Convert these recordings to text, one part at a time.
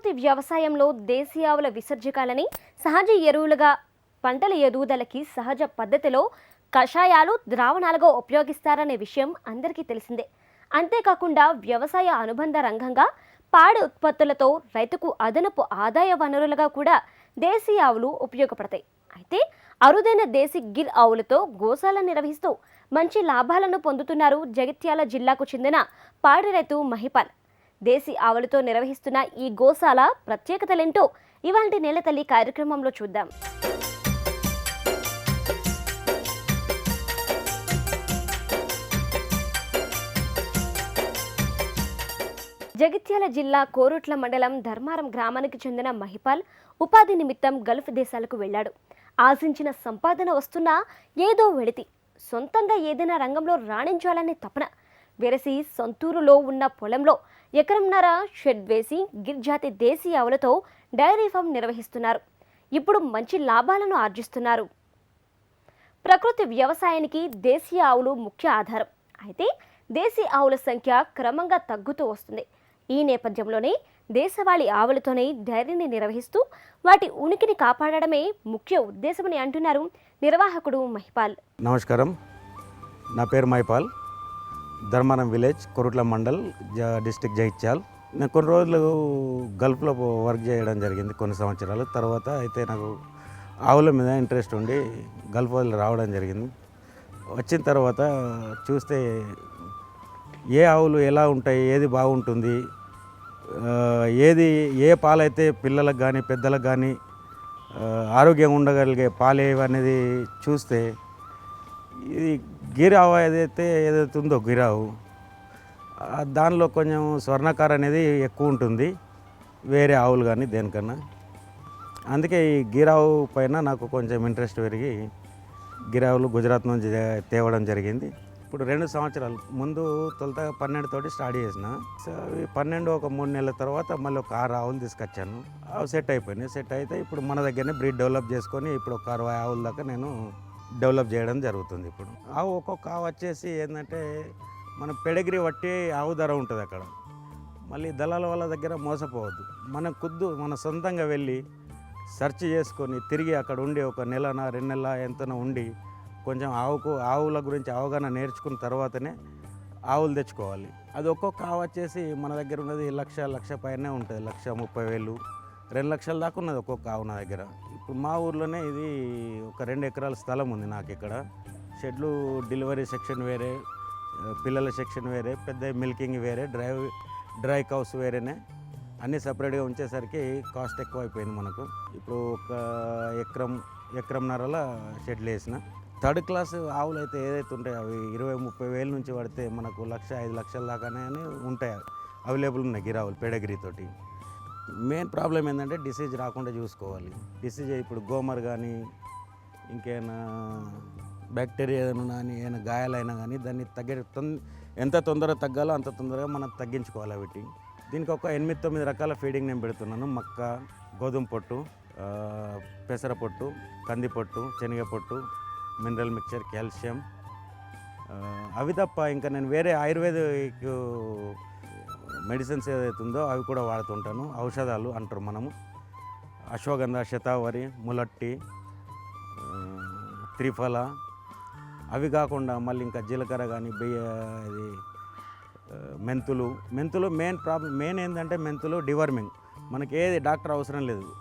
ప్రకృతి వ్యవసాయంలో దేశీ ఆవుల విసర్జకాలని సహజ ఎరువులుగా పంటల ఎదుగుదలకి సహజ పద్ధతిలో కషాయాలు ద్రావణాలుగా ఉపయోగిస్తారనే విషయం అందరికీ తెలిసిందే. అంతేకాకుండా వ్యవసాయ అనుబంధ రంగంగా పాడి ఉత్పత్తులతో రైతుకు అదనపు ఆదాయ వనరులుగా కూడా దేశీయ ఆవులు ఉపయోగపడతాయి. అయితే అరుదైన దేశీ గిర్ ఆవులతో గోశాల నిర్వహిస్తూ మంచి లాభాలను పొందుతున్నారు జగిత్యాల జిల్లాకు చెందిన పాడి రైతు మహిపాల్. దేశీ ఆవులతో నిర్వహిస్తున్న ఈ గోశాల ప్రత్యేకతలేంటో ఇవాంటి నేలతల్లి కార్యక్రమంలో చూద్దాం. జగిత్యాల జిల్లా కోరుట్ల మండలం ధర్మారం గ్రామానికి చెందిన మహిపాల్ ఉపాధి నిమిత్తం గల్ఫ్ దేశాలకు వెళ్ళాడు. ఆశించిన సంపాదన వస్తున్నా ఏదో వెళితి. సొంతంగా ఏదైనా రంగంలో రాణించాలనే తపన. వెరసి సొంతూరులో ఉన్న పొలంలో ఎకరంన్నర షెడ్ వేసి గిర్జాతి దేశీ ఆవులతో డైరీ ఫామ్ నిర్వహిస్తున్నారు. ఇప్పుడు మంచి లాభాలను ఆర్జిస్తున్నారు. ప్రకృతి వ్యవసాయానికి దేశీయ ఆవులు ముఖ్య ఆధారం. అయితే దేశీ ఆవుల సంఖ్య క్రమంగా తగ్గుతూ వస్తుంది. ఈ నేపథ్యంలోనే దేశవాళీ ఆవులతోనే డైరీని నిర్వహిస్తూ వాటి ఉనికిని కాపాడడమే ముఖ్య ఉద్దేశమని అంటున్నారు నిర్వాహకుడు మహిపాల్. నమస్కారం. నా పేరు మహిపాల్. ధర్మారం విలేజ్ కొరుట్ల మండల్ జ డిస్టిక్ జైత్యాల్. నేను కొన్ని రోజులు గల్ఫ్లో వర్క్ చేయడం జరిగింది కొన్ని సంవత్సరాలు. తర్వాత అయితే నాకు ఆవుల మీద ఇంట్రెస్ట్ ఉండి గల్ఫ్ వదిలి రావడం జరిగింది. వచ్చిన తర్వాత చూస్తే ఏ ఆవులు ఎలా ఉంటాయి ఏది బాగుంటుంది ఏది ఏ పాలైతే పిల్లలకు కానీ పెద్దలకు కానీ ఆరోగ్యంగా ఉండగలిగే పాలు ఏవి అనేది చూస్తే ఇది గిరావు ఏదైతే ఏదైతే ఉందో గిరావు దానిలో కొంచెం స్వర్ణకార అనేది ఎక్కువ ఉంటుంది. వేరే ఆవులు కానీ దేనికన్నా. అందుకే ఈ గిరావు పైన నాకు కొంచెం ఇంట్రెస్ట్ పెరిగి గిరావులు గుజరాత్ నుంచి తేవడం జరిగింది. ఇప్పుడు రెండు సంవత్సరాలు ముందు తొలుత పన్నెండు తోటి స్టార్ట్ చేసిన. సో ఈ పన్నెండు ఒక మూడు నెలల తర్వాత మళ్ళీ ఒక ఆరు ఆవులు తీసుకొచ్చాను. అవి సెట్ అయిపోయినాయి. సెట్ అయితే ఇప్పుడు మన దగ్గరనే బ్రీడ్ డెవలప్ చేసుకొని ఇప్పుడు ఒక అరవై ఆవుల దాకా నేను డెవలప్ చేయడం జరుగుతుంది ఇప్పుడు. ఆవు ఒక్కొక్క ఆవు వచ్చేసి ఏంటంటే మన పెడగిరి బట్టి ఆవు ధర ఉంటుంది అక్కడ. మళ్ళీ దళాల వాళ్ళ దగ్గర మోసపోవద్దు. మనం కుద్దు మన సొంతంగా వెళ్ళి సెర్చ్ చేసుకొని తిరిగి అక్కడ ఉండి ఒక నెలన రెండు నెలల ఎంతనో ఉండి కొంచెం ఆవుకు ఆవుల గురించి అవగాహన నేర్చుకున్న తర్వాతనే ఆవులు తెచ్చుకోవాలి. అది ఒక్కొక్క ఆవు వచ్చేసి మన దగ్గర ఉన్నది లక్ష లక్ష పైనే ఉంటుంది. లక్ష ముప్పై వేలు రెండు లక్షల దాకా ఉన్నది ఒక్కొక్క ఆవు నా దగ్గర. ఇప్పుడు మా ఊర్లోనే ఇది ఒక రెండు ఎకరాల స్థలం ఉంది నాకు ఇక్కడ. షెడ్లు డెలివరీ సెక్షన్ వేరే పిల్లల సెక్షన్ వేరే పెద్ద మిల్కింగ్ వేరే డ్రై డ్రై కౌస్ వేరేనే. అన్నీ సపరేట్గా ఉంచేసరికి కాస్ట్ ఎక్కువ అయిపోయింది మనకు. ఇప్పుడు ఒక ఎకరం ఎకరంన్నరల షెడ్లు వేసిన. థర్డ్ క్లాస్ ఆవులు అయితే ఏదైతే ఉంటాయో అవి ఇరవై ముప్పై వేల నుంచి పడితే మనకు లక్ష ఐదు లక్షల దాకానే ఉంటాయి. అవైలబుల్ ఉన్నాయి గిరావులు పెడగిరితోటి మెయిన్ ప్రాబ్లం ఏంటంటే డిసీజ్ రాకుండా చూసుకోవాలి. డిసీజ్ ఇప్పుడు గోమర్ కానీ ఇంకేమైనా బ్యాక్టీరియా ఏదైనా కానీ ఏమైనా గాయాలైనా కానీ దాన్ని తగ్గే తొం- ఎంత తొందరగా తగ్గాలో అంత తొందరగా మనం తగ్గించుకోవాలి వీటి దీనికి ఒక ఎనిమిది తొమ్మిది రకాల ఫీడింగ్ నేను పెడుతున్నాను. మక్క గోధుమ పొట్టు పెసర పొట్టు కంది పొట్టు శనగ పొట్టు మినరల్ మిక్చర్ కాల్షియం. అవి తప్ప ఇంకా నేను వేరే ఆయుర్వేదిక్ మెడిసిన్స్ ఏదైతే ఉందో అవి కూడా వాడుతుంటాను. ఔషధాలు అంటారు మనము. అశ్వగంధ శతావరి ములట్టి త్రిఫల. అవి కాకుండా మళ్ళీ ఇంకా జీలకర్ర కానీ బియ్య ఇది మెంతులు. మెంతులు మెయిన్ ప్రాబ్లం మెయిన్ ఏంటంటే మెంతులు డివర్మింగ్. మనకి ఏది డాక్టర్ అవసరం లేదు.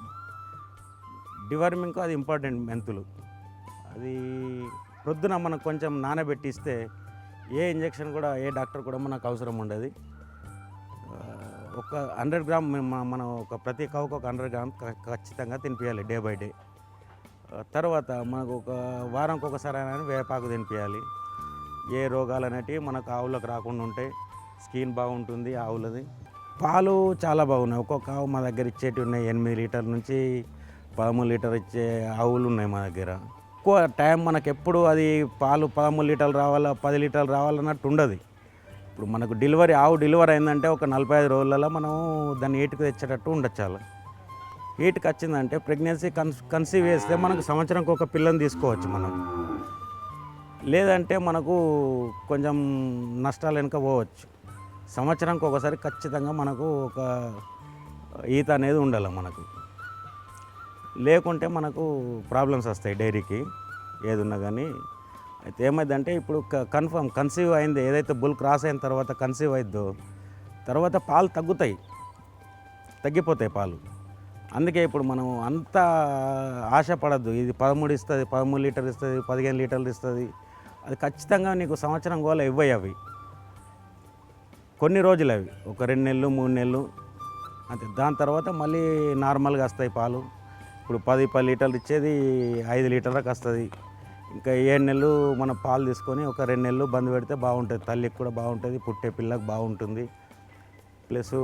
డివర్మింగ్కు అది ఇంపార్టెంట్ మెంతులు. అది ప్రొద్దున మనకు కొంచెం నానబెట్టిస్తే ఏ ఇంజెక్షన్ కూడా ఏ డాక్టర్ కూడా మనకు అవసరం ఉండదు. ఒక హండ్రెడ్ గ్రామ్ మనం ఒక ప్రతి కవుకు ఒక హండ్రెడ్ గ్రామ్ ఖచ్చితంగా తినిపించాలి డే బై డే. తర్వాత మనకు ఒక వారంకి ఒకసారి అయినా వేపాకు తినిపించాలి ఏ రోగాలు అనేటివి మనకు ఆవులకు రాకుండా ఉంటాయి. స్కిన్ బాగుంటుంది ఆవులది. పాలు చాలా బాగున్నాయి. ఒక్కొక్క ఆవు మా దగ్గర ఇచ్చేటివి ఉన్నాయి. ఎనిమిది లీటర్ నుంచి పదమూడు లీటర్ ఇచ్చే ఆవులు ఉన్నాయి మా దగ్గర. ఎక్కువ టైం మనకు ఎప్పుడు అది పాలు పదమూడు లీటర్లు రావాలా పది లీటర్లు రావాలన్నట్టు ఉండదు. ఇప్పుడు మనకు డెలివరీ ఆవు డెలివరీ అయిందంటే ఒక నలభై ఐదు రోజులలో మనం దాన్ని ఏటుకు తెచ్చేటట్టు ఉండొచ్చాలి ఏటుకు వచ్చిందంటే ప్రెగ్నెన్సీ కన్స్ కన్సీవ్ చేస్తే మనకు సంవత్సరంకి ఒక పిల్లని తీసుకోవచ్చు మనం. లేదంటే మనకు కొంచెం నష్టాలు వెనుక పోవచ్చు. సంవత్సరానికి ఒకసారి ఖచ్చితంగా మనకు ఒక ఈత అనేది ఉండాలి మనకు. లేకుంటే మనకు ప్రాబ్లమ్స్ వస్తాయి డైరీకి. ఏదున్నా కానీ అయితే ఏమైందంటే ఇప్పుడు కన్ఫర్మ్ కన్సీవ్ అయింది. ఏదైతే బుల్ క్రాస్ అయిన తర్వాత కన్సీవ్ అయిద్దో తర్వాత పాలు తగ్గుతాయి. తగ్గిపోతాయి పాలు. అందుకే ఇప్పుడు మనం అంత ఆశపడద్దు. ఇది పదమూడు ఇస్తుంది పదమూడు లీటర్లు ఇస్తుంది పదిహేను లీటర్లు ఇస్తుంది. అది ఖచ్చితంగా నీకు సంవత్సరం గోల ఇవ్వయి అవి. కొన్ని రోజులు అవి. ఒక రెండు నెలలు మూడు నెలలు. అంతే. దాని తర్వాత మళ్ళీ నార్మల్గా వస్తాయి పాలు. ఇప్పుడు పది పది లీటర్లు ఇచ్చేది ఐదు లీటర్లకు వస్తుంది. ఇంకా ఏడు నెలలు మనం పాలు తీసుకొని ఒక రెండు నెలలు బంద్ పెడితే బాగుంటుంది. తల్లికి కూడా బాగుంటుంది పుట్టే పిల్లకు బాగుంటుంది. ప్లస్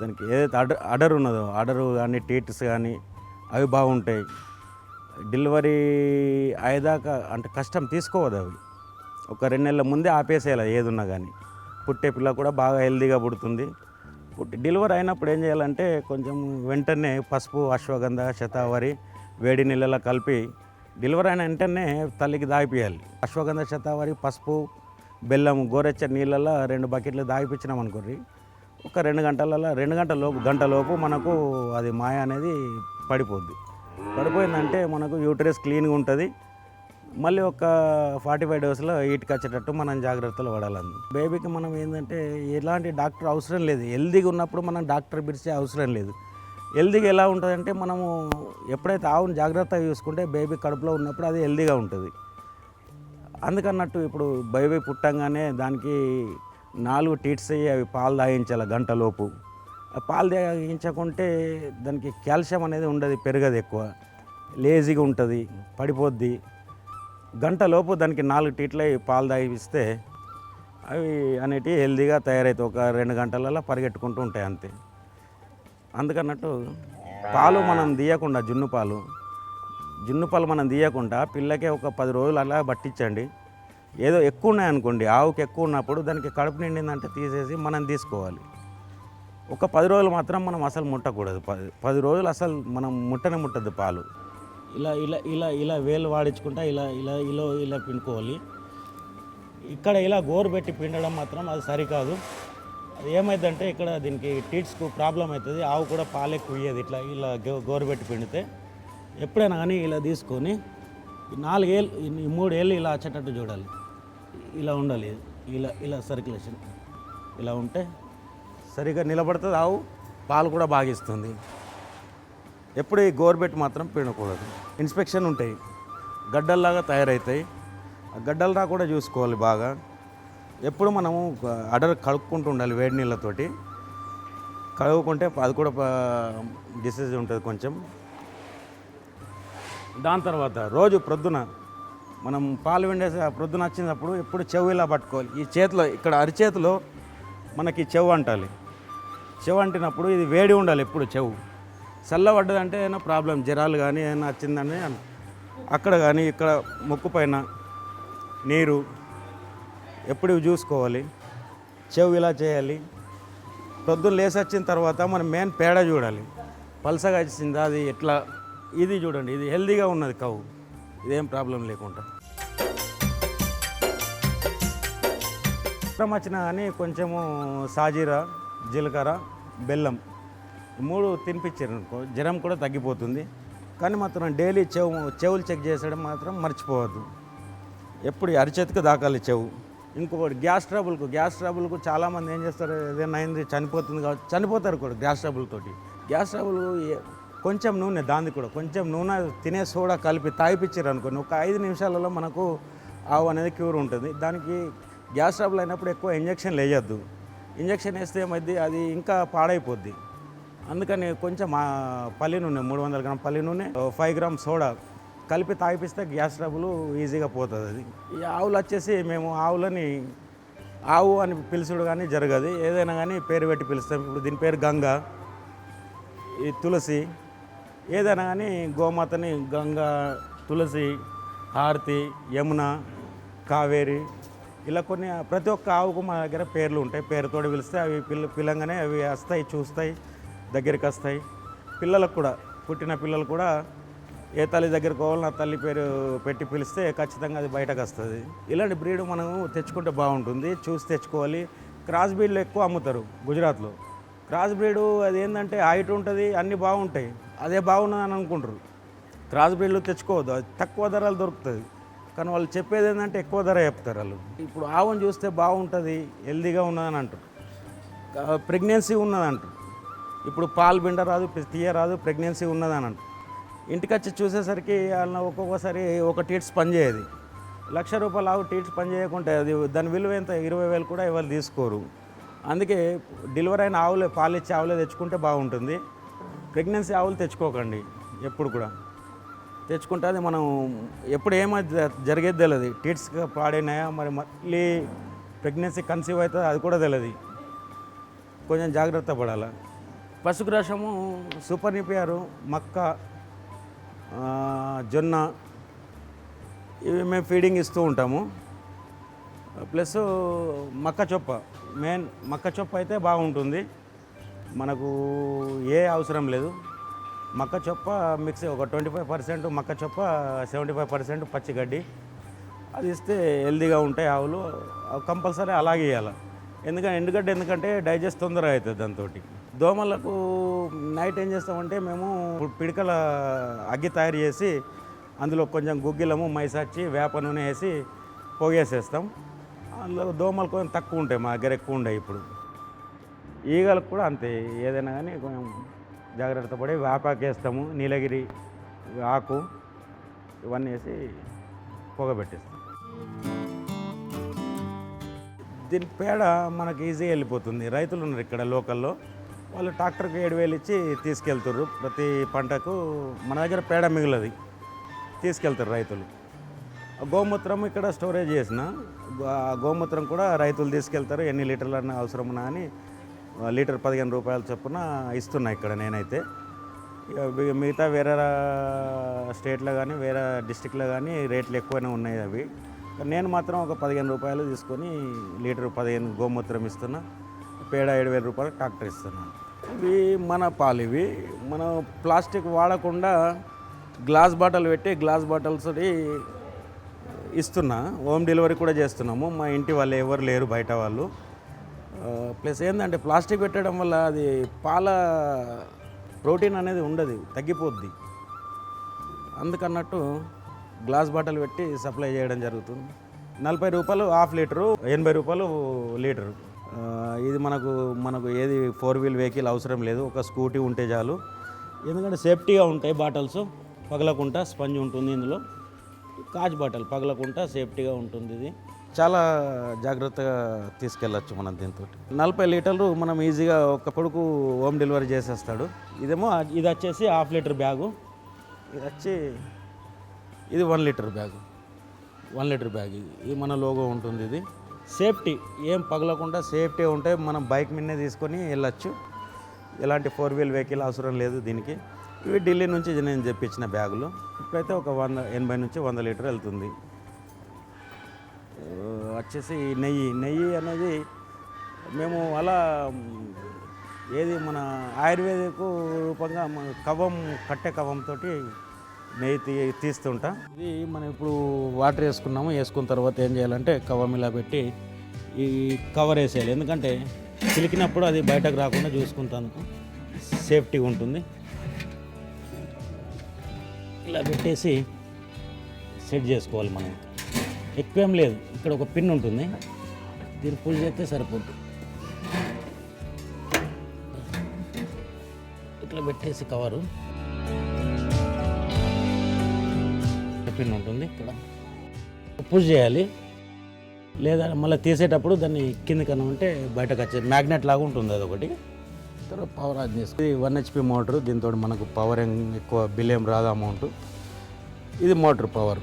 దానికి ఏదైతే అడర్ అడర్ ఉన్నదో అడరు కానీ టీట్స్ కానీ అవి బాగుంటాయి. డెలివరీ అయ్యేదాకా అంటే కష్టం తీసుకోవద్దు అవి. ఒక రెండు నెలల ముందే ఆపేసేయాలి ఏదున్నా కానీ. పుట్టే పిల్ల కూడా బాగా హెల్తీగా పుడుతుంది. పుట్టి డెలివరీ అయినప్పుడు ఏం చేయాలంటే కొంచెం వెంటనే పసుపు అశ్వగంధ శతావరి వేడి నీళ్ళలో కలిపి డెలివరీ అయిన వెంటనే తల్లికి దాగిపోయాలి అశ్వగంధ శతావరి పసుపు బెల్లం గోరెచ్చ నీళ్ళల్లో రెండు బకెట్లు దాగిపించినాం అనుకోర్రి ఒక రెండు గంటలలో రెండు గంటల లోపు గంట లోపు మనకు అది మాయ అనేది పడిపోద్ది. పడిపోయిందంటే మనకు యూటరస్ క్లీన్గా ఉంటుంది. మళ్ళీ ఒక ఫార్టీ ఫైవ్ డేస్లో ఈటికి వచ్చేటట్టు మనం జాగ్రత్తలు పడాలని బేబీకి మనం ఏంటంటే ఎలాంటి డాక్టర్ అవసరం లేదు. హెల్దీగా ఉన్నప్పుడు మనం డాక్టర్ పిలిచే అవసరం లేదు. హెల్దీగా ఎలా ఉంటుందంటే మనము ఎప్పుడైతే ఆవును జాగ్రత్తగా చూసుకుంటే బేబీ కడుపులో ఉన్నప్పుడు అది హెల్దీగా ఉంటుంది. అందుకన్నట్టు ఇప్పుడు బేబీ పుట్టంగానే దానికి నాలుగు టీట్స్ అయ్యి అవి పాలు తాగించాలి గంటలోపు. పాలు తాగించకుంటే దానికి కాల్షియం అనేది ఉండదు పెరగదు ఎక్కువ. లేజీగా ఉంటుంది పడిపోద్ది. గంటలోపు దానికి నాలుగు టీట్లు అవి పాలు తాగిస్తే అవి అనేటివి హెల్దీగా తయారవుతాయి. ఒక రెండు గంటలలో పరిగెట్టుకుంటూ ఉంటాయి అంతే. అందుకన్నట్టు పాలు మనం తీయకుండా జున్ను పాలు. జున్ను పాలు మనం తీయకుండా పిల్లకే ఒక పది రోజులు అలా పట్టించండి. ఏదో ఎక్కువ ఉన్నాయనుకోండి ఆవుకి ఎక్కువ ఉన్నప్పుడు దానికి కడుపు నిండిందంటే తీసేసి మనం తీసుకోవాలి. ఒక పది రోజులు మాత్రం మనం అసలు ముట్టకూడదు. పది పది రోజులు అసలు మనం ముట్టనే ముట్టద్దు పాలు. ఇలా ఇలా ఇలా ఇలా వేలు వాడించుకుంటా ఇలా ఇలా ఇలా ఇలా పిండుకోవాలి. ఇక్కడ ఇలా గోరు పెట్టి పిండడం మాత్రం అది సరికాదు. అది ఏమైందంటే ఇక్కడ దీనికి టీట్స్కు ప్రాబ్లం అవుతుంది. ఆవు కూడా పాలు ఎక్కువ ఇట్లా ఇలా గో- పిండితే ఎప్పుడైనా కానీ ఇలా తీసుకొని నాలుగేళ్ళు ఈ మూడేళ్ళు ఇలా వచ్చేటట్టు చూడాలి. ఇలా ఉండాలి. ఇలా ఇలా సర్క్యులేషన్. ఇలా ఉంటే సరిగా నిలబడుతుంది ఆవు. పాలు కూడా బాగా ఇస్తుంది ఎప్పుడు ఈ గోర్బెట్ మాత్రం పిండకూడదు. ఇన్స్పెక్షన్ ఉంటాయి. గడ్డల్లాగా తయారవుతాయి ఆ గడ్డలరా కూడా చూసుకోవాలి బాగా. ఎప్పుడు మనము అడర్ కలుపుకుంటూ ఉండాలి వేడి నీళ్ళతోటి. కడుగుకుంటే అది కూడా డిసీజ్ ఉంటుంది కొంచెం. దాని తర్వాత రోజు ప్రొద్దున మనం పాలు వెండేసి ప్రొద్దున వచ్చినప్పుడు ఎప్పుడు చెవు ఇలా పట్టుకోవాలి. ఈ చేతిలో ఇక్కడ అరిచేతిలో మనకి చెవు అంటాలి. చెవు అంటినప్పుడు ఇది వేడి ఉండాలి ఎప్పుడు చెవు. చల్లబడ్డదంటే ఏమైనా ప్రాబ్లం జ్వరాలు కానీ ఏమైనా వచ్చిందని అక్కడ కానీ ఇక్కడ ముక్కు పైన నీరు ఎప్పుడు ఇవి చూసుకోవాలి? చెవు ఇలా చేయాలి. పొద్దున్న లేసి వచ్చిన తర్వాత మనం మెయిన్ పేడ చూడాలి. పలసగా వచ్చిందా అది ఎట్లా? ఇది చూడండి ఇది హెల్దీగా ఉన్నది కవు ఇదేం ప్రాబ్లం లేకుండా. జ్వరం వచ్చినా కానీ కొంచెము సాజీరా జీలకర్ర బెల్లం మూడు తినిపించారు అనుకో జ్వరం కూడా తగ్గిపోతుంది. కానీ మాత్రం డైలీ చెవు చెవులు చెక్ చేసడం మాత్రం మర్చిపోవద్దు. ఎప్పుడు అరిచేతికి దాకాలి చెవు. ఇంకొకటి గ్యాస్ ట్రబుల్కు. గ్యాస్ ట్రబుల్కు చాలామంది ఏం చేస్తారు? ఏదైనా అయింది చనిపోతుంది కాబట్టి చనిపోతారు కూడా గ్యాస్ ట్రబుల్ తోటి. గ్యాస్ ట్రబుల్ కొంచెం నూనె దాన్ని కూడా కొంచెం నూనె తినే సోడా కలిపి తాగిపించారు అనుకోండి. ఒక ఐదు నిమిషాలలో మనకు ఆవు అనేది క్యూర్ ఉంటుంది. దానికి గ్యాస్ ట్రబుల్ అయినప్పుడు ఎక్కువ ఇంజక్షన్ వేయద్దు ఇంజక్షన్ వేస్తే ఏమైంది అది ఇంకా పాడైపోద్ది. అందుకని కొంచెం పల్లి నూనె మూడు వందల గ్రామ్ పల్లి నూనె ఫైవ్ గ్రామ్ సోడా కలిపి తాగిపిస్తే గ్యాస్ ట్రబుల్ ఈజీగా పోతుంది అది. ఈ ఆవులు వచ్చేసి మేము ఆవులని ఆవు అని పిలుచుడు కానీ జరగదు. ఏదైనా కానీ పేరు పెట్టి పిలుస్తాం. ఇప్పుడు దీని పేరు గంగ ఈ తులసి ఏదైనా కానీ గోమాతని గంగ తులసి హారతి యమున కావేరి ఇలా కొన్ని ప్రతి ఒక్క ఆవుకు మా దగ్గర పేర్లు ఉంటాయి. పేరుతోటి పిలిస్తే అవి పిల్ల పిల్లంగానే అవి వస్తాయి చూస్తాయి దగ్గరికి వస్తాయి. పిల్లలకు కూడా పుట్టిన పిల్లలు కూడా ఏ తల్లి దగ్గరికి పోవాలని ఆ తల్లి పేరు పెట్టి పిలిస్తే ఖచ్చితంగా అది బయటకు వస్తుంది. ఇలాంటి బ్రీడ్ మనం తెచ్చుకుంటే బాగుంటుంది. చూసి తెచ్చుకోవాలి. క్రాస్ బ్రీడ్లు ఎక్కువ అమ్ముతారు గుజరాత్లో. క్రాస్ బ్రీడ్ అది ఏంటంటే హైట్ ఉంటుంది అన్నీ బాగుంటాయి. అదే బాగున్నది అని అనుకుంటారు. క్రాస్ బ్రీడ్లు తెచ్చుకోవద్దు. అది తక్కువ ధరలు దొరుకుతుంది. కానీ వాళ్ళు చెప్పేది ఏంటంటే ఎక్కువ ధర చెప్తారు వాళ్ళు. ఇప్పుడు ఆవును చూస్తే బాగుంటుంది హెల్దీగా ఉన్నదని అంటారు. ప్రెగ్నెన్సీ ఉన్నదంటారు ఇప్పుడు పాలు బిండ రాదు తీయ రాదు ప్రెగ్నెన్సీ ఉన్నదని అంటారు. ఇంటికి వచ్చి చూసేసరికి వాళ్ళని ఒక్కొక్కసారి ఒక టీట్స్ పనిచేయదు. లక్ష రూపాయలు ఆవు టీట్స్ పని చేయకుంటే అది దాని విలువ ఎంత? ఇరవై వేలు కూడా ఎవరు తీసుకోరు. అందుకే డెలివరీ అయిన ఆవులే పాలు ఇచ్చే ఆవులే తెచ్చుకుంటే బాగుంటుంది. ప్రెగ్నెన్సీ ఆవులు తెచ్చుకోకండి ఎప్పుడు కూడా. తెచ్చుకుంటే అది మనం ఎప్పుడు ఏమైతే జరిగేది తెలియదు టీట్స్ పాడైనాయా మరి మళ్ళీ ప్రెగ్నెన్సీ కన్సీవ్ అవుతుంది అది కూడా తెలియదు కొంచెం జాగ్రత్త పడాలి. పశుగ్రాసము సూపర్ నిపియారు మక్క జొన్న ఇవి మేము ఫీడింగ్ ఇస్తూ ఉంటాము. ప్లస్ మక్క చొప్ప మెయిన్ మక్క చొప్ప అయితే బాగుంటుంది. మనకు ఏ అవసరం లేదు. మక్క చొప్ప మిక్స్ ఒక ట్వంటీ ఫైవ్ పర్సెంట్ మక్క చొప్ప సెవెంటీ ఫైవ్ పర్సెంట్ పచ్చిగడ్డి అది ఇస్తే హెల్దీగా ఉంటాయి ఆవులు. కంపల్సరీ అలాగే ఇవ్వాలి ఎందుకంటే ఎండుగడ్డ ఎందుకంటే డైజెస్ట్ తొందరగా అవుతుంది దాంతో దోమలకు నైట్ ఏం చేస్తామంటే మేము పిడకల అగ్గి తయారు చేసి అందులో కొంచెం గుగ్గిలము మైసాచి వేప నూనె వేసి పొగేసేస్తాం. అందులో దోమలు కొంచెం తక్కువ ఉంటాయి మా దగ్గర ఎక్కువ ఉండే ఇప్పుడు. ఈగలకు కూడా అంతే ఏదైనా కానీ కొంచెం జాగ్రత్త పడి వేపాకు వేస్తాము నీలగిరి ఆకు ఇవన్నీ వేసి పొగబెట్టేస్తాం. దీని పేడ మనకి ఈజీగా వెళ్ళిపోతుంది. రైతులు ఉన్నారు ఇక్కడ లోకల్లో. వాళ్ళు ట్రాక్టర్కి ఏడు వేలు ఇచ్చి తీసుకెళ్తారు ప్రతి పంటకు మన దగ్గర పేడ మిగులది. తీసుకెళ్తారు రైతులు. గోమూత్రం ఇక్కడ స్టోరేజ్ చేసిన గోమూత్రం కూడా రైతులు తీసుకెళ్తారు. ఎన్ని లీటర్లు అన్న అవసరం ఉన్నా అని లీటర్ పదిహేను రూపాయల చొప్పున ఇస్తున్నా ఇక్కడ నేనైతే. ఇక మిగతా వేరే రా- స్టేట్లో కానీ వేరే డిస్టిక్లో కానీ రేట్లు ఎక్కువనే ఉన్నాయి అవి. నేను మాత్రం ఒక పదిహేను రూపాయలు తీసుకొని లీటర్ పదిహేను గోమూత్రం ఇస్తున్నా. పేడ ఏడు వేల రూపాయలు ట్రాక్టర్ ఇస్తున్నాను. ఇవి మన పాలు ఇవి. మనం ప్లాస్టిక్ వాడకుండా గ్లాస్ బాటిల్ పెట్టి గ్లాస్ బాటిల్స్ ఇస్తున్నా. హోమ్ డెలివరీ కూడా చేస్తున్నాము. మా ఇంటి వాళ్ళు ఎవరు లేరు బయట వాళ్ళు. ప్లస్ ఏంటంటే ప్లాస్టిక్ పెట్టడం వల్ల అది పాల ప్రోటీన్ అనేది ఉండదు తగ్గిపోద్ది. అందుకన్నట్టు గ్లాస్ బాటిల్ పెట్టి సప్లై చేయడం జరుగుతుంది. నలభై రూపాయలు హాఫ్ లీటరు ఎనభై రూపాయలు లీటరు. ఇది మనకు మనకు ఏది ఫోర్ వీల్ వెహికల్ అవసరం లేదు. ఒక స్కూటీ ఉంటే చాలు. ఎందుకంటే సేఫ్టీగా ఉంటాయి బాటిల్స్. పగలకుండా స్పంజ్ ఉంటుంది ఇందులో. కాచ్ బాటిల్ పగలకుండా సేఫ్టీగా ఉంటుంది ఇది. చాలా జాగ్రత్తగా తీసుకెళ్ళచ్చు మనం దీంతో నలభై లీటర్లు మనం ఈజీగా ఒక కొడుకు హోమ్ డెలివరీ చేసేస్తాడు. ఇదేమో ఇది వచ్చేసి హాఫ్ లీటర్ బ్యాగు. ఇది వచ్చి ఇది one litre bag. One litre bag ఇది. ఇది మన లోగో ఉంటుంది ఇది. సేఫ్టీ ఏం పగలకుండా సేఫ్టీ ఉంటే మనం బైక్ మీదనే తీసుకొని వెళ్ళచ్చు. ఎలాంటి ఫోర్ వీల్ వెహికల్ అవసరం లేదు దీనికి. ఇవి ఢిల్లీ నుంచి నేను తెప్పించిన బ్యాగులు. ఇప్పుడైతే ఒక వంద ఎనభై నుంచి వంద లీటర్ వెళ్తుంది. వచ్చేసి నెయ్యి నెయ్యి అనేది మేము అలా ఏది మన ఆయుర్వేదిక్ రూపంగా కవం కట్టె కవంతో నెయ్యి తీ తీస్తుంటా. ఇది మనం ఇప్పుడు వాటర్ వేసుకున్నాము. వేసుకున్న తర్వాత ఏం చేయాలంటే కవర్ ఇలా పెట్టి ఈ కవర్ వేసేయాలి. ఎందుకంటే చిలికినప్పుడు అది బయటకు రాకుండా చూసుకుంటాను. సేఫ్టీ ఉంటుంది. ఇలా పెట్టేసి సెట్ చేసుకోవాలి మనం. ఎక్కువేం లేదు. ఇక్కడ ఒక పిన్ ఉంటుంది. దీన్ని పుల్ చేస్తే సరిపోద్ది. ఇట్లా పెట్టేసి కవరు. పిన్ ఉంటుంది. ఇక్కడ పుష్ చేయాలి. లేదా మళ్ళీ తీసేటప్పుడు దాన్ని కింద కన్నా ఉంటే బయటకు వచ్చేది మ్యాగ్నెట్ లాగా ఉంటుంది అది ఒకటి తర్వాత పవర్ ఆన్ చేసుకో వన్ హెచ్పి మోటార్. దీంతో మనకు పవర్ ఏం ఎక్కువ బిల్ ఏం రాదు అమౌంట్. ఇది మోటార్ పవర్.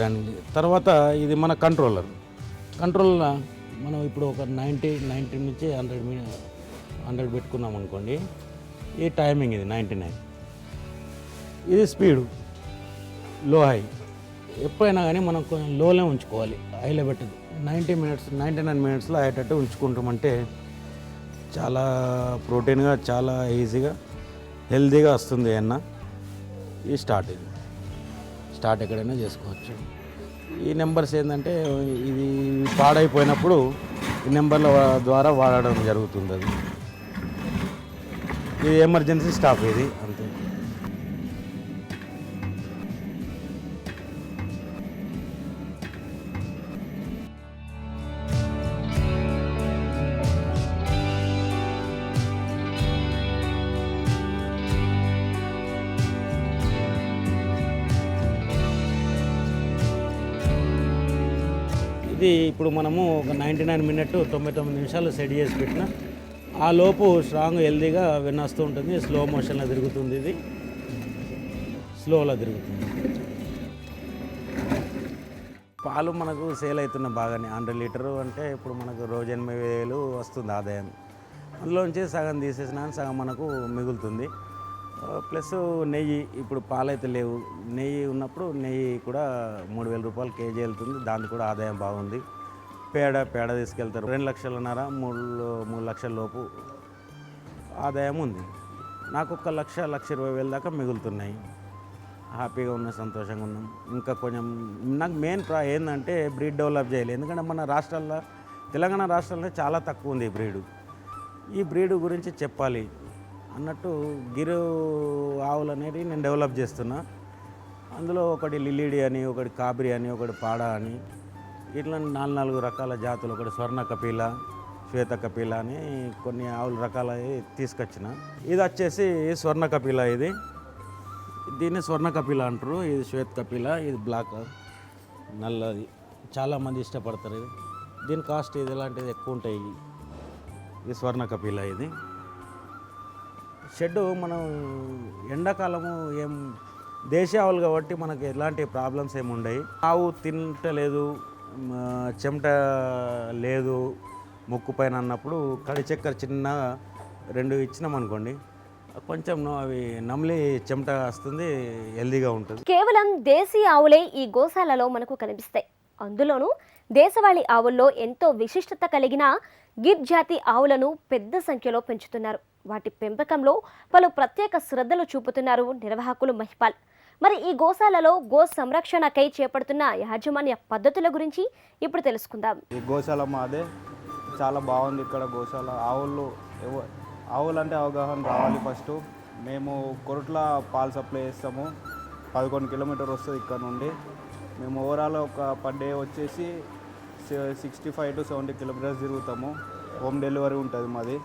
దానికి తర్వాత ఇది మన కంట్రోలర్. కంట్రోలర్ మనం ఇప్పుడు ఒక నైంటీ నైంటీ నుంచి హండ్రెడ్ హండ్రెడ్ పెట్టుకున్నాం అనుకోండి. ఈ టైమింగ్ ఇది నైంటీ నైన్. ఇది స్పీడు. లో హై. ఎప్పుడైనా కానీ మనం కొంచెం లోనే ఉంచుకోవాలి. హైలో పెట్టదు. నైంటీ మినిట్స్ నైంటీ నైన్ మినిట్స్లో అయ్యేటట్టు ఉంచుకుంటామంటే చాలా ప్రోటీన్గా చాలా ఈజీగా హెల్తీగా వస్తుంది అన్న ఈ స్టార్ట్ ఇది. స్టార్ట్ ఎక్కడైనా చేసుకోవచ్చు. ఈ నెంబర్స్ ఏంటంటే ఇది పాడైపోయినప్పుడు ఈ నెంబర్ల ద్వారా వాడడం జరుగుతుంది అది ఇది ఎమర్జెన్సీ స్టాప్ ఇది. ఇది ఇప్పుడు మనము ఒక నైంటీ నైన్ మినిట్ తొంభై తొమ్మిది నిమిషాలు సెట్ చేసి పెట్టిన. ఆ లోపు స్ట్రాంగ్ హెల్దీగా వినొస్తూ ఉంటుంది. స్లో మోషన్లో తిరుగుతుంది ఇది. స్లోలో తిరుగుతుంది. పాలు మనకు సేల్ అవుతున్న బాగానే. హండ్రెడ్ లీటరు అంటే ఇప్పుడు మనకు రోజు ఎనభై వేలు వస్తుంది ఆదాయం. అందులోంచి సగం తీసేసినా సగం మనకు మిగులుతుంది. ప్లస్ నెయ్యి ఇప్పుడు పాలైతే లేవు. నెయ్యి ఉన్నప్పుడు నెయ్యి కూడా మూడు వేల రూపాయలు కేజీ వెళ్తుంది. దానికి కూడా ఆదాయం బాగుంది. పేడ పేడ తీసుకెళ్తారు. రెండు లక్షలన్నర మూడు మూడు లక్షల లోపు ఆదాయం ఉంది. నాకు ఒక లక్ష లక్ష ఇరవై వేల దాకా మిగులుతున్నాయి. హ్యాపీగా ఉన్న సంతోషంగా ఉన్నాం. ఇంకా కొంచెం నాకు మెయిన్ ప్రా ఏంటంటే బ్రీడ్ డెవలప్ చేయాలి. ఎందుకంటే మన రాష్ట్రాల్లో తెలంగాణ రాష్ట్రాల్లో చాలా తక్కువ ఉంది ఈ బ్రీడు. ఈ బ్రీడ్ గురించి చెప్పాలి. అన్నట్టు గిరు ఆవులు అనేవి నేను డెవలప్ చేస్తున్నా. అందులో ఒకటి లిల్లీడి అని ఒకటి కాబరి అని ఒకటి పాడ అని ఇట్లా నాలుగు నాలుగు రకాల జాతులు ఒకటి స్వర్ణ కపిల శ్వేత కపిల అని కొన్ని ఆవుల రకాల తీసుకొచ్చిన. ఇది వచ్చేసి స్వర్ణ కపిల ఇది. దీన్ని స్వర్ణ కపిల అంటారు. ఇది శ్వేత కపిల ఇది బ్లాక్ నల్లది. చాలామంది ఇష్టపడతారు ఇది. దీని కాస్ట్ ఇది ఇలాంటిది ఎక్కువ ఉంటాయి. ఇది స్వర్ణ కపిల ఇది. షెడ్ మనం ఎండాకాలము ఏం దేశీయ ఆవులు కాబట్టి మనకి ఎలాంటి ప్రాబ్లమ్స్ ఏమి ఉండవు ఆవు తింటలేదు చెమట లేదు ముక్కు పైన అన్నప్పుడు కడి చక్కెర చిన్న రెండు ఇచ్చినాం అనుకోండి కొంచెం అవి నమిలి చెమట వస్తుంది హెల్దీగా ఉంటుంది. కేవలం దేశీయ ఆవులే ఈ గోశాలలో మనకు కనిపిస్తాయి. అందులోనూ దేశవాళీ ఆవుల్లో ఎంతో విశిష్టత కలిగిన గిర్ జాతి ఆవులను పెద్ద సంఖ్యలో పెంచుతున్నారు. వాటి పెంపకంలో పలు ప్రత్యేక శ్రద్ధలు చూపుతున్నారు నిర్వాహకులు మహిపాల్. మరి ఈ గోశాలలో గో సంరక్షణకై చేపడుతున్న యాజమాన్య పద్ధతుల గురించి ఇప్పుడు తెలుసుకుందాం. ఈ గోశాల మాదే చాలా బాగుంది ఇక్కడ గోశాల. ఆవులు ఎవ- ఆవులు అంటే అవగాహన రావాలి ఫస్ట్. మేము కొరట్ల పాలు సప్లై చేస్తాము. పదకొండు కిలోమీటర్ వస్తుంది ఇక్కడ నుండి. మేము ఓవరాల్ ఒక పర్ డే వచ్చేసి sixty five to seventy kilometres తిరుగుతాము. Home delivery ఉంటుంది మాది.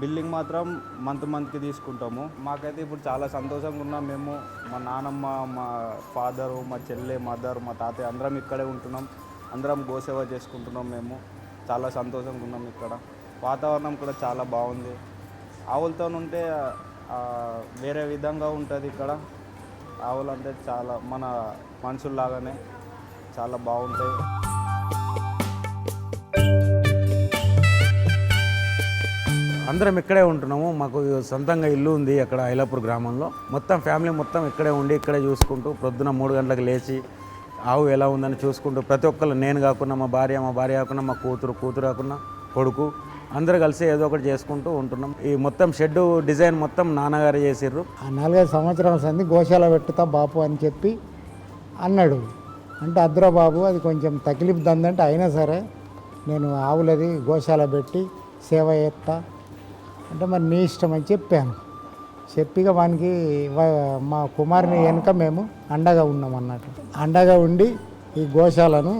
బిల్లింగ్ మాత్రం మంత్ మంత్కి తీసుకుంటాము. మాకైతే ఇప్పుడు చాలా సంతోషంగా ఉన్నాం. మేము మా నానమ్మ మా ఫాదరు మా చెల్లె మదర్ మా తాతయ్య అందరం ఇక్కడే ఉంటున్నాం. అందరం గోసేవ చేసుకుంటున్నాం మేము. చాలా సంతోషంగా ఉన్నాం ఇక్కడ. వాతావరణం కూడా చాలా బాగుంది. ఆవులతో ఉంటే వేరే విధంగా ఉంటుంది ఇక్కడ. ఆవులు అంటే చాలా మన మనుషుల్లాగానే చాలా బాగుంటాయి. అందరం ఇక్కడే ఉంటున్నాము. మాకు సొంతంగా ఇల్లు ఉంది అక్కడ ఐలాపూర్ గ్రామంలో. మొత్తం ఫ్యామిలీ మొత్తం ఇక్కడే ఉండి ఇక్కడే చూసుకుంటూ ప్రొద్దున మూడు గంటలకు లేచి ఆవు ఎలా ఉందని చూసుకుంటూ ప్రతి ఒక్కరు నేను కాకుండా మా భార్య మా భార్య కాకుండా మా కూతురు కూతురు కాకుండా కొడుకు అందరు కలిసి ఏదో ఒకటి చేసుకుంటూ ఉంటున్నాం. ఈ మొత్తం షెడ్ డిజైన్ మొత్తం నాన్నగారు చేసిర్రు. ఆ నాలుగైదు సంవత్సరాల సంది గోశాల పెట్టుతా బాపు అని చెప్పి అన్నాడు. అంటే అద్రా బాబు అది కొంచెం తక్లీఫ్ దందంటే అయినా సరే నేను ఆవులది గోశాల పెట్టి సేవ చేస్తా. అంటే మరి నీ ఇష్టం అని చెప్పాను. చెప్పిగా వానికి మా కుమారుని వెనుక మేము అండగా ఉన్నాం అన్నట్టు. అండగా ఉండి ఈ గోశాలను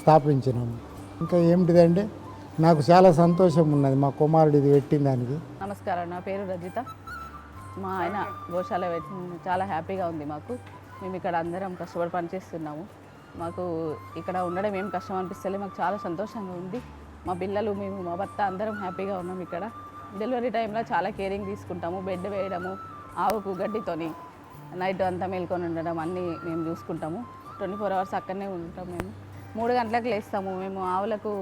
స్థాపించినాము ఇంకా ఏమిటిదంటే నాకు చాలా సంతోషం ఉన్నది మా కుమారుడు ఇది పెట్టిన దానికి. నమస్కారం నా పేరు రజిత. మా ఆయన గోశాల పెట్టిన చాలా హ్యాపీగా ఉంది మాకు. మేము ఇక్కడ అందరం కష్టపడి పనిచేస్తున్నాము. మాకు ఇక్కడ ఉండడం ఏం కష్టం అనిపిస్తలే మాకు చాలా సంతోషంగా ఉంది. మా పిల్లలు మేము మా భర్త అందరం హ్యాపీగా ఉన్నాం ఇక్కడ. డెలివరీ టైంలో చాలా కేరింగ్ తీసుకుంటాము. బెడ్ వేయడము ఆవుకు గడ్డితోని నైట్ అంతా మేల్కొని ఉండడం అన్నీ మేము చూసుకుంటాము. ట్వంటీ ఫోర్ అవర్స్ అక్కడనే ఉంటాం మేము. మూడు గంటలకు లేస్తాము. మేము ఆవులకు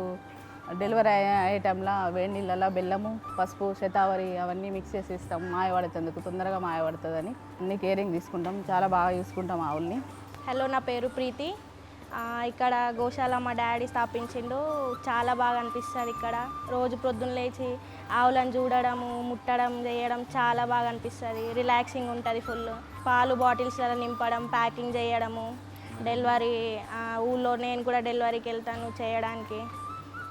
డెలివరీ అయ్యే ఐటెంలో వేడి నీళ్ళలో బెల్లము పసుపు శతావరి అవన్నీ మిక్స్ చేసి ఇస్తాం మాయపడుతుందుకు తొందరగా మాయపడుతుందని అన్ని కేరింగ్ తీసుకుంటాం. చాలా బాగా చూసుకుంటాం ఆవుల్ని. హలో నా పేరు ప్రీతి. ఇక్కడ గోశాల మా డాడీ స్థాపించిండు. చాలా బాగా అనిపిస్తుంది ఇక్కడ. రోజు ప్రొద్దున లేచి ఆవులను చూడడము ముట్టడం చేయడం చాలా బాగా అనిపిస్తుంది. రిలాక్సింగ్ ఉంటుంది ఫుల్ పాలు బాటిల్స్లో నింపడం ప్యాకింగ్ చేయడము డెలివరీ ఊళ్ళో నేను కూడా డెలివరీకి వెళ్తాను చేయడానికి.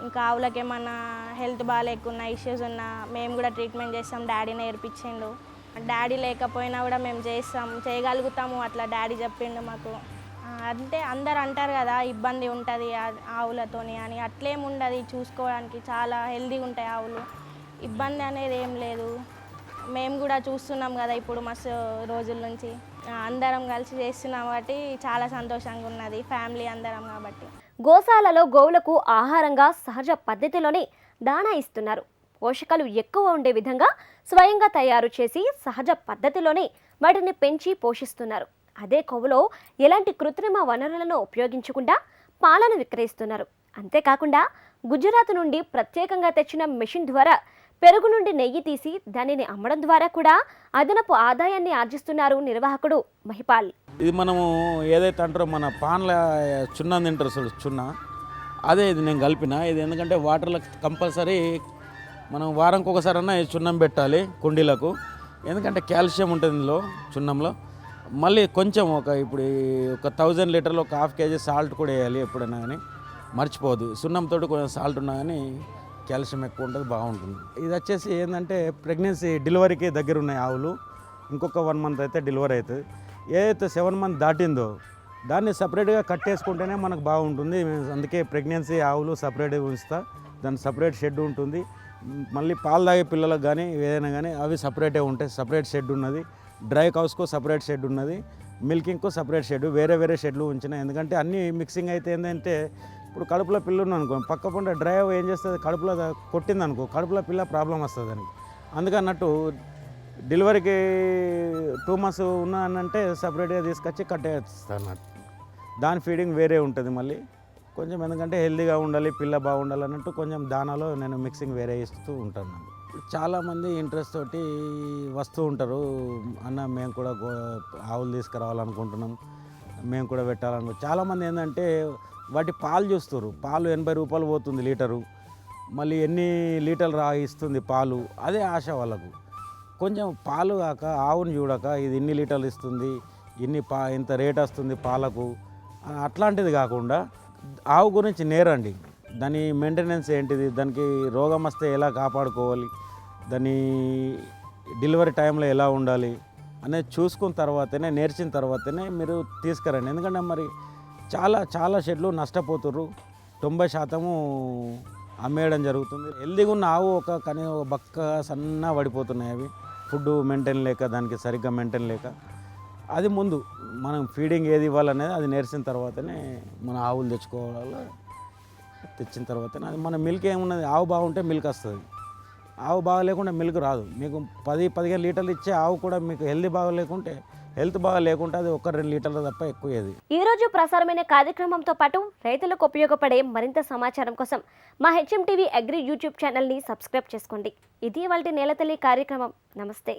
ఇంకా ఆవులకి ఏమన్నా హెల్త్ బాగాలేకున్నా ఇష్యూస్ ఉన్నా మేము కూడా ట్రీట్మెంట్ చేస్తాం డాడీ నేర్పించిండు. డాడీ లేకపోయినా కూడా మేము చేస్తాం చేయగలుగుతాము అట్లా డాడీ చెప్పిండు మాకు. అంటే అందరు అంటారు కదా ఇబ్బంది ఉంటుంది ఆవులతోని అని. అట్లేం ఉండదు చూసుకోవడానికి చాలా హెల్తీగా ఉంటాయి ఆవులు. ఇబ్బంది అనేది ఏం లేదు. మేము కూడా చూస్తున్నాం కదా ఇప్పుడు మస్తు రోజుల నుంచి. అందరం కలిసి చేస్తున్నాం కాబట్టి చాలా సంతోషంగా ఉన్నది ఫ్యామిలీ అందరం కాబట్టి. గోశాలలో గోవులకు ఆహారంగా సహజ పద్ధతిలోనే దాణా ఇస్తున్నారు. పోషకాలు ఎక్కువ ఉండే విధంగా స్వయంగా తయారు చేసి సహజ పద్ధతిలోనే వాటిని పెంచి పోషిస్తున్నారు. అదే కొవ్వులో ఎలాంటి కృత్రిమ వనరులను ఉపయోగించకుండా పాలను విక్రయిస్తున్నారు. అంతేకాకుండా గుజరాత్ నుండి ప్రత్యేకంగా తెచ్చిన మెషిన్ ద్వారా పెరుగు నుండి నెయ్యి తీసి దానిని అమ్మడం ద్వారా కూడా అదనపు ఆదాయాన్ని ఆర్జిస్తున్నారు నిర్వాహకుడు మహిపాల్. ఇది మనము ఏదైతే అంటారో మన పాన్ల చున్న తింటారు చూడు చున్న. అదే ఇది నేను కలిపిన. ఇది ఎందుకంటే వాటర్లో కంపల్సరీ మనం వారంకి చున్నం పెట్టాలి కుండీలకు. ఎందుకంటే కాల్షియం ఉంటుంది ఇందులో చున్నంలో. మళ్ళీ కొంచెం ఒక ఇప్పుడు ఈ ఒక థౌజండ్ లీటర్లు ఒక హాఫ్ కేజీ సాల్ట్ కూడా వేయాలి ఎప్పుడైనా కానీ. మర్చిపోదు సున్నంతో కొంచెం సాల్ట్ ఉన్నా కానీ కాల్షియం ఎక్కువ ఉంటుంది బాగుంటుంది. ఇది వచ్చేసి ఏంటంటే ప్రెగ్నెన్సీ డెలివరీకి దగ్గర ఉన్నాయి ఆవులు. ఇంకొక వన్ మంత్ అయితే డెలివరీ అవుతుంది. ఏదైతే సెవెన్ మంత్ దాటిందో దాన్ని సపరేట్గా కట్టేసుకుంటేనే మనకు బాగుంటుంది. అందుకే ప్రెగ్నెన్సీ ఆవులు సపరేట్గా ఉంచుతా. దాని సపరేట్ షెడ్ ఉంటుంది. మళ్ళీ పాలు తాగే పిల్లలకు కానీ ఏదైనా కానీ అవి సపరేటే ఉంటాయి. సపరేట్ షెడ్ ఉన్నది. డ్రై కౌస్కు సపరేట్ షెడ్ ఉన్నది మిల్కింగ్కు సపరేట్ షెడ్ వేరే వేరే షెడ్లు ఉంచిన ఎందుకంటే అన్నీ మిక్సింగ్ అయితే ఏంటంటే ఇప్పుడు కడుపులో పిల్ల ఉంది పక్క పంట డ్రై ఏం చేస్తుంది? కడుపులో కొట్టిందనుకో కొట్టింది అనుకో కడుపులో పిల్ల ప్రాబ్లం వస్తుంది దానికి. అందుకన్నట్టు డెలివరీకి టూ మంత్స్ ఉన్నా అంటే సపరేట్గా తీసుకొచ్చి కట్టేస్తాను. అన్నట్టు దాని ఫీడింగ్ వేరే ఉంటుంది మళ్ళీ. కొంచెం ఎందుకంటే హెల్దీగా ఉండాలి పిల్ల బాగుండాలి అన్నట్టు కొంచెం దానాలో నేను మిక్సింగ్ వేరే ఇస్తూ ఉంటాను. చాలామంది ఇంట్రెస్ట్ తోటి వస్తూ ఉంటారు. అన్న మేము కూడా ఆవులు తీసుకురావాలనుకుంటున్నాం. మేము కూడా పెట్టాలనుకో చాలామంది ఏంటంటే వాటి పాలు చూస్తారు. పాలు ఎనభై రూపాయలు పోతుంది లీటరు. మళ్ళీ ఎన్ని లీటర్లు రా ఇస్తుంది పాలు? అదే ఆశ వాళ్ళకు. కొంచెం పాలు కాక ఆవుని చూడక ఇది ఇన్ని లీటర్లు ఇస్తుంది ఇన్ని పా ఇంత రేట్ వస్తుంది పాలకు. అట్లాంటిది కాకుండా ఆవు గురించి నేరండి. దాని మెయింటెనెన్స్ ఏంటిది? దానికి రోగం వస్తే ఎలా కాపాడుకోవాలి? దాని డెలివరీ టైంలో ఎలా ఉండాలి? అనేది చూసుకున్న తర్వాతనే నేర్చిన తర్వాతనే మీరు తీసుకురండి. ఎందుకంటే మరి చాలా చాలా షెడ్లు నష్టపోతుర్రు. తొంభై శాతము అమ్మేయడం జరుగుతుంది. హెల్దీగా ఉన్న ఆవు ఒక కానీ ఒక బక్క సన్న పడిపోతున్నాయి అవి. ఫుడ్ మెయింటైన్ లేక దానికి సరిగ్గా మెయింటైన్ లేక. అది ముందు మనం ఫీడింగ్ ఏది ఇవ్వాలనేది అది నేర్చిన తర్వాతనే మన ఆవులు తెచ్చుకోవాలి? తెచ్చిన తర్వాత అది మన మిల్క్ ఏమున్నది? ఆవు బాగుంటే మిల్క్ వస్తుంది. ఆవు బాగలేకుండా మిల్క్ రాదు. మీకు పది పదిహేను లీటర్లు ఇచ్చే ఆవు కూడా మీకు హెల్దీ బాగాలేకుంటే హెల్త్ బాగా లేకుంటే అది ఒక రెండు లీటర్ల తప్ప ఎక్కువేది ఈ రోజు ప్రసారమైన కార్యక్రమంతో పాటు రైతులకు ఉపయోగపడే మరింత సమాచారం కోసం మా హెచ్ఎం టీవీ అగ్రి యూట్యూబ్ ఛానల్ని సబ్స్క్రైబ్ చేసుకోండి. ఇది వాళ్ళ నేలతల్లి కార్యక్రమం. నమస్తే.